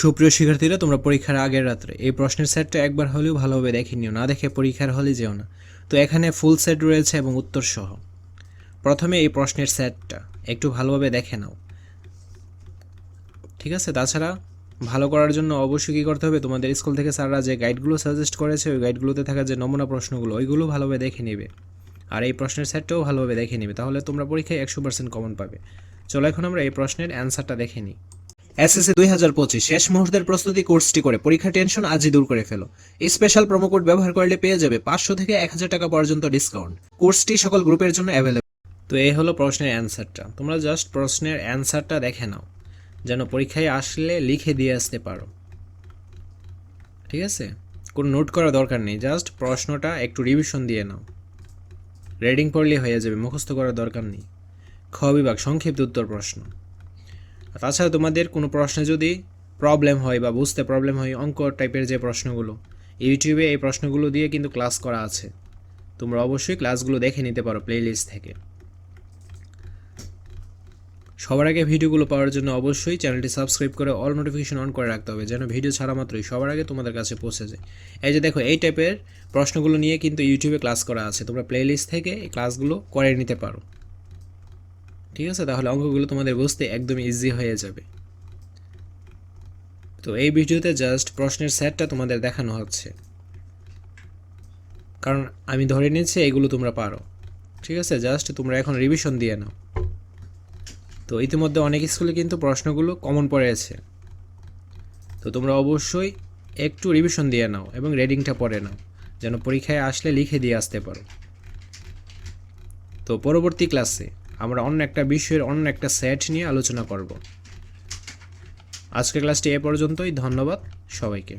সুপ্রিয় শিক্ষার্থীরা, তোমরা পরীক্ষার আগের রাত্রে এই প্রশ্নের সেটটা একবার হলেও ভালোভাবে দেখে নিও, না দেখে পরীক্ষার হলে যেও না। তো এখানে ফুল সেট রয়েছে এবং উত্তর সহ। প্রথমে এই প্রশ্নের সেটটা, একটু ভালোভাবে দেখে নাও। ঠিক আছে? তাছাড়া ভালো করার জন্য অবশ্যই কী করতে হবে? তোমাদের স্কুল থেকে স্যাররা যে গাইডগুলো সাজেস্ট করেছে, ওই গাইডগুলোতে থাকা যে নমুনা প্রশ্নগুলো, ওইগুলো ভালোভাবে দেখে নেবে। আর এই প্রশ্নের সেটটাও ভালোভাবে দেখে নেবে, তাহলে তোমরা পরীক্ষায় একশো পার্সেন্ট কমন পাবে। চলো এখন আমরা এই প্রশ্নের অ্যান্সারটা দেখে নিই। এসএসসি দুই হাজার পঁচিশ শেষ মুহূর্তের প্রস্তুতি কোর্সটি করে পরীক্ষা টেনশন আজই দূর করে ফেলো। স্পেশাল প্রোমো কোড ব্যবহার করলে পেয়ে যাবে পাঁচশো থেকে এক হাজার টাকা পর্যন্ত ডিসকাউন্ট কোর্সটি সকল গ্রুপের জন্য অ্যাভেলেবল তো এই হলো প্রশ্নের অ্যান্সারটা তোমরা জাস্ট প্রশ্নের অ্যান্সারটা দেখে নাও। যেন পরীক্ষায় আসলে লিখে দিয়ে আসতে পারো। ঠিক আছে? কোনো নোট করার দরকার নেই। জাস্ট প্রশ্নটা একটু রিভিশন দিয়ে নাও। রেডিং পড়লে হয়ে যাবে। মুখস্থ করার দরকার নেই। খ বিভাগ, সংক্ষিপ্ত উত্তর প্রশ্ন। তাছাড়া তোমাদের কোনো প্রশ্নে যদি প্রবলেম হয় বা বুঝতে প্রবলেম হয়, অঙ্ক টাইপের যে প্রশ্নগুলো ইউটিউবে এই প্রশ্নগুলো দিয়ে কিন্তু ক্লাস করা আছে। তোমরা অবশ্যই ক্লাসগুলো দেখে নিতে পারো প্লেলিস্ট থেকে। সবার আগে ভিডিওগুলো পাওয়ার জন্য অবশ্যই চ্যানেলটি সাবস্ক্রাইব করে অল নোটিফিকেশন অন করে রাখতে হবে, যেন ভিডিও ছাড়া মাত্রই সবার আগে তোমাদের কাছে পৌঁছে যায়। এই যে দেখো, এই টাইপের প্রশ্নগুলো নিয়ে কিন্তু ইউটিউবে ক্লাস করা আছে। তোমরা প্লেলিস্ট থেকে এই ক্লাসগুলো করে নিতে পারো। ঠিক আছে? তাহলে অঙ্কগুলো তোমাদের বুঝতে একদম ইজি হয়ে যাবে। তো এই ভিডিওতে জাস্ট প্রশ্নের সেটটা তোমাদের দেখানো হচ্ছে। কারণ আমি ধরে নিয়েছি এগুলো তোমরা পারো। ঠিক আছে? জাস্ট তোমরা এখন রিভিশন দিয়ে নাও। তো ইতিমধ্যে অনেক স্কুলে কিন্তু প্রশ্নগুলো কমন পড়েছে। তো তোমরা অবশ্যই একটু রিভিশন দিয়ে নাও এবং রেডিংটা পড়ে নাও। যেন পরীক্ষায় আসলে লিখে দিয়ে আসতে পারো। তো পরবর্তী ক্লাসে আমরা অন্য একটা বিষয়ের অন্য একটা সেট নিয়ে আলোচনা করব। আজকের ক্লাসটি এ পর্যন্তই, ধন্যবাদ সবাইকে।